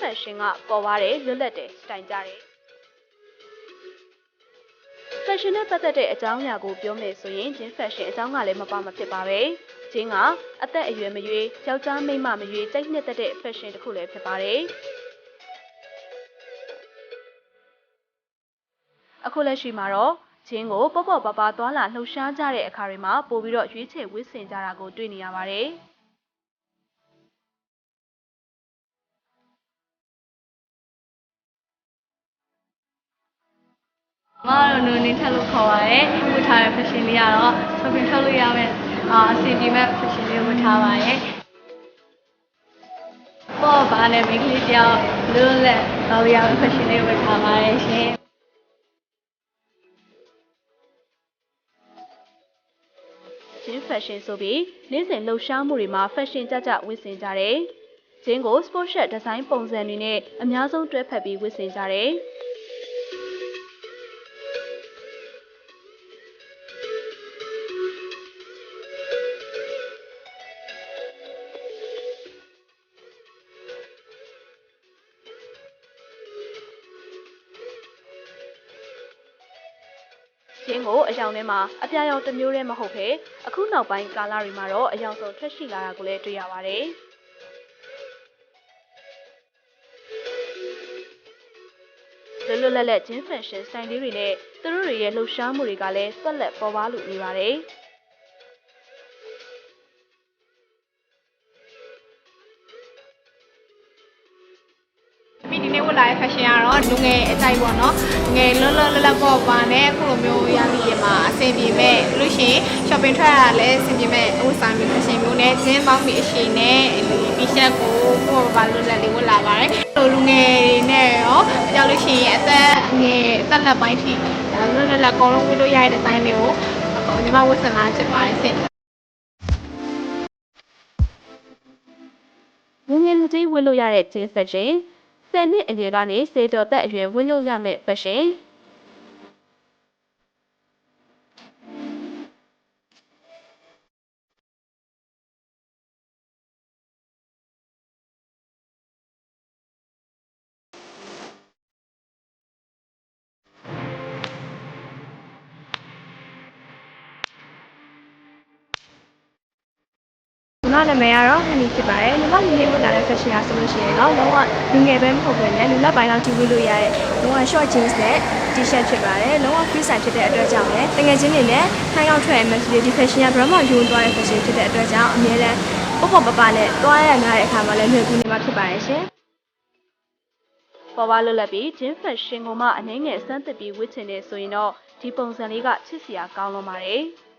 fashion ကပေါ်သွားတဲ့လွတ်လပ်တဲ့စတိုင်ကြတယ် fashion နဲ့ပတ်သက်တဲ့အကြောင်းအရာကိုပြောမယ်ဆိုရင်ဂျင်း fashion အကြောင်းကလည်းမပါမဖြစ်ပါပဲဂျင်းကအသက်အရွယ်မရွေးယောက်ျားမိန်းမမရွေးတိုက်နှစ်သက်တဲ့ fashion တစ်ခုလည်းဖြစ်ပါတယ်အခုလက်ရှိမှာတော့ဂျင်းကိုပေါ့ပေါ့ပါပါသွားလာလှုပ်ရှားကြတဲ့အခါတွေမှာပို့ပြီးတော့ရွေးချယ်ဝတ်ဆင်ကြတာကိုတွေ့နေရပါတယ်။ မကတော့နုံနေထက်လို့ခေါ်ပါတယ်ဝတ်ထားတဲ့ fashion လေးကတော့ shopping ထုတ်လို့ရမယ့်အာအစီအပြေမဲ့ fashion လေးကိုဝတ်ထားပါတယ်ပေါ့ပါနဲ့မိန်းကလေးတယောက်လွတ်လပ်တော်ရအောင် fashion လေးကိုဝတ်ထားပါတယ်ရှင်ဂျင်း fashion ဆိုပြီးနေ့စဉ်လှုပ်ရှားမှုတွေမှာ fashion ကြကြဝတ်ဆင်ကြတယ်။ဂျင်းကို sport shirt ဒီဇိုင်းပုံစံတွေနဲ့အများဆုံးတွဲဖက်ပြီးဝတ်ဆင်ကြတယ်။ ဂျင်းကိုအယောင်ထဲမှာအပြာရောင်တစ်မျိုးတည်းမဟုတ်ဘဲအခုနောက်ပိုင်းကာလတွေမှာတော့အယောင်စုံထွက်ရှိလာတာကိုလည်းတွေ့ရပါတယ်။လွတ်လွတ်လပ်လပ်ဂျင်းဖန်ရှင်စတိုင်လေးတွေနဲ့သူတို့တွေရဲ့လှုပ်ရှားမှုတွေကလည်းဆက်လက်ပေါ်ပါလို့နေပါတယ်။ ဝတ်လာတဲ့ fashion ကတော့လူငယ်အကြိုက်ပေါ့နော်ငယ်လွတ်လွတ်လပ်လပ်ပေါ့ပါနဲ့အခုလိုမျိုးရပြီးရမှာအဆင်ပြေမဲ့လို့ရှိရင် shopping ထွက်ရတာလည်းအဆင်ပြေမဲ့ဥစားမျိုး fashion မျိုးနဲ့ဂျင်းပေါင်းမီအရှိနဲ့ဒီ t-shirt ကိုကိုယ်ပါလွတ်လပ်လေးဝတ်လာပါတယ်လိုလူငယ်တွေနဲ့ရောကြောက်လို့ရှိရင်အသက်ငယ်အသက်လက်ပိုင်းထိဒါလွတ်လွတ်လပ်ကောင်းလုံးဝတ်လို့ရတဲ့ design လေးကိုညီမဝတ်ဆင်လာချင်ပါတယ်ဆင်ငွေငယ်လူကြီးဝတ်လို့ရတဲ့ဂျင်း fashion 10နှစ်အရွယ်ကနေစေတော်သက်အရွယ်ဝတ်လို့ရမယ့် fashion ညီ မနာမည်ကတော့ဟန်နီဖြစ်ပါတယ်ညီမဒီနေ့ဝတ်လာတဲ့ fashion ကဆိုလို့ရှိရင်တော့လုံးဝလူငယ်ပဲမဟုတ်ဘဲနဲ့လူလက်ပိုင်းလောက်ထိဝတ်လို့ရတဲ့လုံးဝ short jeans နဲ့ t-shirt ဖြစ်ပါတယ်လုံးဝ free size ဖြစ်တဲ့အတွက်ကြောင့်လည်းတကယ်ချင်းတွေနဲ့ဟန်ရောက်ထွက်ရမယ်ဆိုဒီ fashion က brand မှာယူသွားတဲ့ fashion ဖြစ်တဲ့အတွက်ကြောင့်အများလဲပေါ့ပေါ့ပပနဲ့တွားရရတဲ့အခါမှာလည်းလွယ်ကူနေမှာဖြစ်ပါတယ်ရှင်ပေါ်ပါလွတ်လပ်ပြီးဂျင်း fashion ကိုမှအနှဲငယ်စမ်းသစ်ပြီးဝတ်ချင်နေဆိုရင်တော့ဒီပုံစံလေးကချစ်စရာကောင်းလွန်ပါတယ်။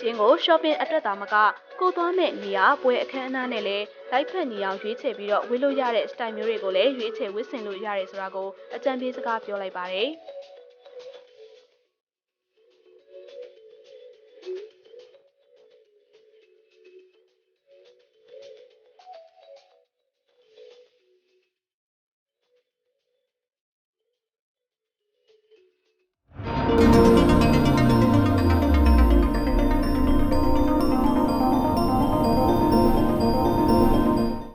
ကျင်းကို shopping အတွက်သာမက ကိုသွားမဲ့နေရာပွဲအခမ်းအနားနဲ့လည်းလိုက်ဖက်နေအောင်ရွေးချယ်ပြီးတော့ဝတ်လို့ရတဲ့ style မျိုးတွေကိုလည်းရွေးချယ်ဝတ်ဆင်လို့ရတယ်ဆိုတာကိုအကြံပေးစကားပြောလိုက်ပါတယ်။